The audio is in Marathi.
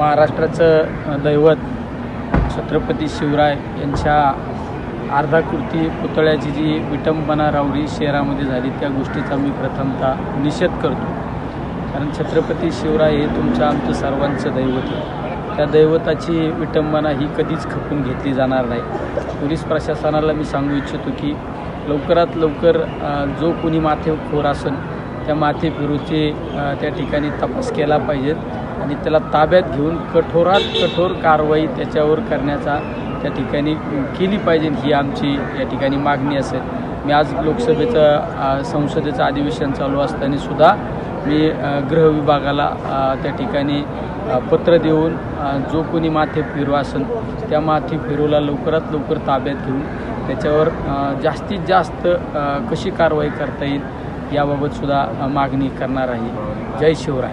महाराष्ट्राचं दैवत छत्रपती शिवराय यांच्या अर्धाकृती पुतळ्याची जी विटंबना रावडी शहरामध्ये झाली त्या गोष्टीचा मी प्रथमतः निषेध करतो. कारण छत्रपती शिवराय हे तुमच्या आमचं सर्वांचं दैवत आहे. त्या दैवताची विटंबना ही कधीच खपून घेतली जाणार नाही. पोलीस प्रशासनाला मी सांगू इच्छितो की लवकरात लवकर जो कोणी माथेखोर असेल त्या माथेफिरूचे त्या ठिकाणी तपास केला पाहिजेत आणि त्याला ताब्यात घेऊन कठोरात कठोर कारवाई त्याच्यावर करण्याचा त्या ठिकाणी केली पाहिजे ही आमची या ठिकाणी मागणी असेल. मी आज लोकसभेचं संसदेचं अधिवेशन चालू असताना सुद्धा मी गृहविभागाला गृह विभागाला त्या ठिकाणी पत्र देऊन जो कोणी माथे फिरू असेल त्या माथे फिरूला लवकरात लवकर ताब्यात घेऊन त्याच्यावर जास्तीत जास्त कशी कारवाई करता येईल याबाबतसुद्धा मागणी करणार आहे. जय शिवराय.